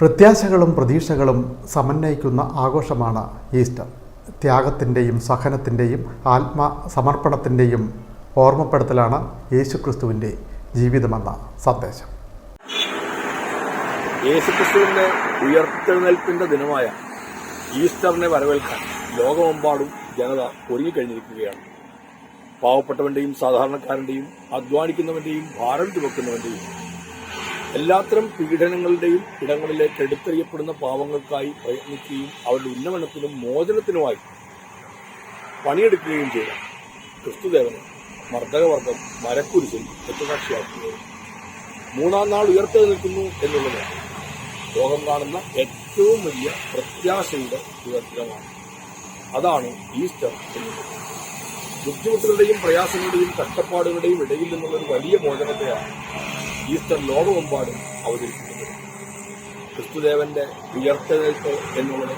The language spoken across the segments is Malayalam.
പ്രത്യാശകളും പ്രതീക്ഷകളും സമന്വയിക്കുന്ന ആഘോഷമാണ് ഈസ്റ്റർ. ത്യാഗത്തിന്റെയും സഹനത്തിന്റെയും ആത്മസമർപ്പണത്തിന്റെയും ഓർമ്മപ്പെടുത്തലാണ് യേശുക്രിസ്തുവിന്റെ ജീവിതമെന്ന സന്ദേശം. യേശുക്രിസ്തുവിന്റെ ഉയർത്തെഴുന്നേൽപ്പിന്റെ ദിനമായ ഈസ്റ്ററിനെ വരവേൽക്കാൻ ലോകമെമ്പാടും ജനത ഒരുങ്ങിക്കഴിഞ്ഞിരിക്കുകയാണ്. പാവപ്പെട്ടവന്റെയും സാധാരണക്കാരന്റെയും അധ്വാനിക്കുന്നവന്റെയും ഭാരം ചുമക്കുന്നവന്റെയും എല്ലാത്തരം പീഡനങ്ങളുടെയും ഇടങ്ങളിലേക്ക് എടുത്തെറിയപ്പെടുന്ന പാവങ്ങൾക്കായി പ്രയത്നിക്കുകയും അവരുടെ ഉന്നമനത്തിനും മോചനത്തിനുമായി പണിയെടുക്കുകയും ചെയ്ത ക്രിസ്തുദേവനെ മർദ്ദകവർഗം മരക്കുരിശിൽ രക്തസാക്ഷിയാക്കുന്നത് മൂന്നാം നാൾ ഉയർത്തു നിൽക്കുന്നു എന്നുള്ളത് ലോകം കാണുന്ന ഏറ്റവും വലിയ പ്രത്യാശയുടെ ഉയർത്തമാണ് അതാണ് ഈസ്റ്റർ എന്നുള്ളത് ബുദ്ധിമുട്ടുകളുടെയും പ്രയാസങ്ങളുടെയും കഷ്ടപ്പാടുകളുടെയും ഇടയിൽ നിന്നുള്ള ഒരു വലിയ മോചനത്തെയാണ് ഈസ്റ്റർ ലോകമെമ്പാടും അവതരിപ്പിക്കുന്നത് ക്രിസ്തുദേവന്റെ ഉയർത്തെഴുത്ത് എന്നുള്ളത്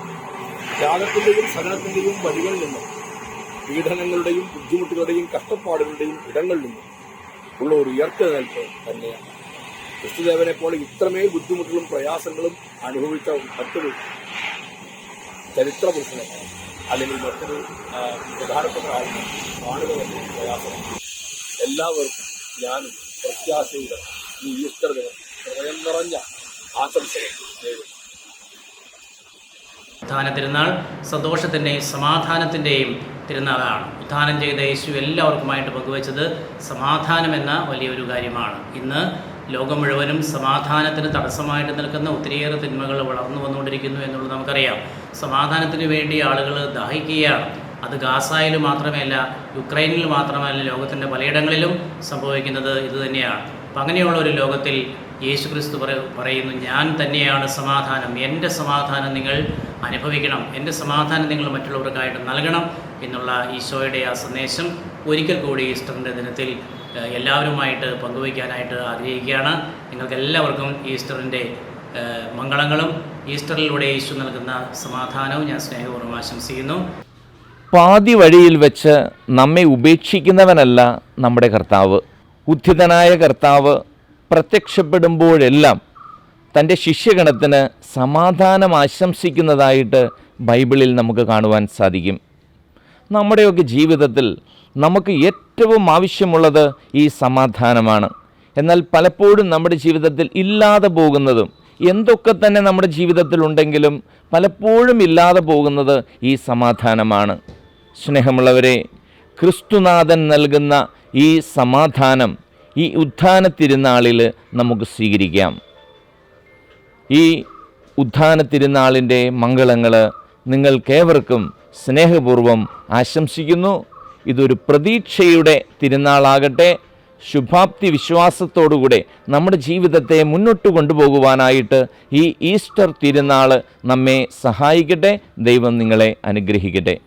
ത്യാഗത്തിന്റെയും സഹനത്തിന്റെയും വഴികളിൽ നിന്നും പീഡനങ്ങളുടെയും ബുദ്ധിമുട്ടുകളുടെയും കഷ്ടപ്പാടുകളുടെയും ഇടങ്ങളിൽ നിന്നും ഉള്ള ഒരു ഉയർത്തെഴുന്നേൽപ്പ് തന്നെയാണ്. ക്രിസ്തുദേവനെ പോലെ ഇത്രമേ ബുദ്ധിമുട്ടുകളും പ്രയാസങ്ങളും അനുഭവിച്ച മറ്റൊരു ചരിത്ര പുരുഷനെ അല്ലെങ്കിൽ മറ്റൊരു പ്രധാനപ്പെട്ട ആളുകൾ കാണുക പ്രയാസമാണ്. എല്ലാവർക്കും ഞാനും പ്രത്യാശയുടെ ഈസ്റ്റർ ദിനം ഹൃദയം നിറഞ്ഞ ആശംസകൾ ഉത്ഥാന തിരുനാൾ സന്തോഷത്തിന്റെയും സമാധാനത്തിന്റെയും തിരുനാളാണ്. ഉത്ഥാനം ചെയ്ത യേശു എല്ലാവർക്കുമായിട്ട് പങ്കുവച്ചത് സമാധാനം എന്ന വലിയൊരു കാര്യമാണ്. ഇന്ന് ലോകം മുഴുവനും സമാധാനത്തിന് തടസ്സമായിട്ട് നിൽക്കുന്ന ഒത്തിരിയേറെ തിന്മകൾ വളർന്നു വന്നുകൊണ്ടിരിക്കുന്നു എന്നുള്ളത് നമുക്കറിയാം. സമാധാനത്തിന് വേണ്ടി ആളുകൾ ദാഹിക്കുകയാണ്. അത് ഗാസായിൽ മാത്രമല്ല യുക്രൈനിൽ മാത്രമല്ല ലോകത്തിന്റെ പലയിടങ്ങളിലും സംഭവിക്കുന്നത് ഇതുതന്നെയാണ്. അപ്പം അങ്ങനെയുള്ള ഒരു ലോകത്തിൽ യേശു ക്രിസ്തു പറ- പറയുന്നു ഞാൻ തന്നെയാണ് സമാധാനം. എന്റെ സമാധാനം നിങ്ങൾ അനുഭവിക്കണം. എന്റെ സമാധാനം നിങ്ങൾ മറ്റുള്ളവർക്കായിട്ട് നൽകണം എന്നുള്ള ഈശോയുടെ ആ സന്ദേശം ഒരിക്കൽ കൂടി ഈസ്റ്ററിന്റെ ദിനത്തിൽ എല്ലാവരുമായിട്ട് പങ്കുവയ്ക്കാനായിട്ട് ആഗ്രഹിക്കുകയാണ്. നിങ്ങൾക്ക് എല്ലാവർക്കും ഈസ്റ്ററിന്റെ മംഗളങ്ങളും ഈസ്റ്ററിലൂടെ യേശു നൽകുന്ന സമാധാനവും ഞാൻ സ്നേഹപൂർവം ആശംസിക്കുന്നു. പാതി വഴിയിൽ വെച്ച് നമ്മെ ഉപേക്ഷിക്കുന്നവനല്ല നമ്മുടെ കർത്താവ്. ഉദ്ധിതനായ കർത്താവ് പ്രത്യക്ഷപ്പെടുമ്പോഴെല്ലാം തന്റെ ശിഷ്യഗണത്തിന് സമാധാനം ആശംസിക്കുന്നതായിട്ട് ബൈബിളിൽ നമുക്ക് കാണുവാൻ സാധിക്കും. നമ്മുടെയൊക്കെ ജീവിതത്തിൽ നമുക്ക് ഏറ്റവും ആവശ്യമുള്ളത് ഈ സമാധാനമാണ്. എന്നാൽ പലപ്പോഴും നമ്മുടെ ജീവിതത്തിൽ ഇല്ലാതെ പോകുന്നതും എന്തൊക്കെ തന്നെ നമ്മുടെ ജീവിതത്തിൽ ഉണ്ടെങ്കിലും പലപ്പോഴും ഇല്ലാതെ പോകുന്നത് ഈ സമാധാനമാണ്. സ്നേഹമുള്ളവരെ ക്രിസ്തുനാഥൻ നൽകുന്ന ഈ സമാധാനം ഈ ഉത്ഥാന തിരുനാളിൽ നമുക്ക് സ്വീകരിക്കാം. ഈ ഉത്ഥാന തിരുനാളിന്റെ മംഗളങ്ങൾ നിങ്ങൾക്കേവർക്കും സ്നേഹപൂർവം ആശംസിക്കുന്നു. ഇതൊരു പ്രതീക്ഷയുടെ തിരുനാളാകട്ടെ ശുഭാപ്തി വിശ്വാസത്തോടുകൂടെ നമ്മുടെ ജീവിതത്തെ മുന്നോട്ട് കൊണ്ടുപോകുവാനായിട്ട് ഈ ഈസ്റ്റർ തിരുനാൾ നമ്മെ സഹായിക്കട്ടെ. ദൈവം നിങ്ങളെ അനുഗ്രഹിക്കട്ടെ.